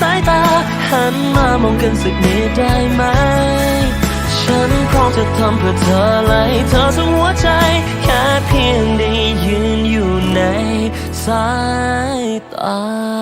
สายตา หันมามองกันสักนิดได้ไหม ฉันคงจะทำเพื่อเธอไละให้เธอทั้งหัวใจ แค่เพียงได้ยืนอยู่ในสายตา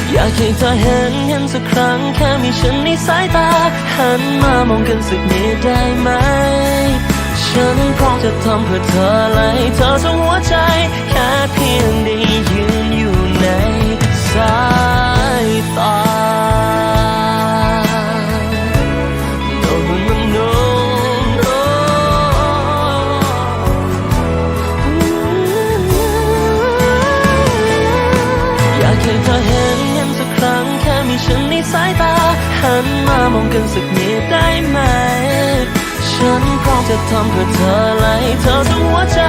อยากให้เธอเห็นเห็นสักครั้งแค่มีฉันในสายตา หันมามองกันสักนิดได้ไหม ฉันพร้อมจะทำเพื่อเธอเลยเธอทั้งหัวใจ แค่เพียงได้ยืน ฉันในสายตา หันมามองกันสักนิดได้ไหม ฉันพร้อมจะทำเพื่อเธอไหลเธอทั้งหัวใจ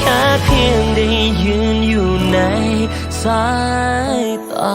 แค่เพียงได้ยืนอยู่ในสายตา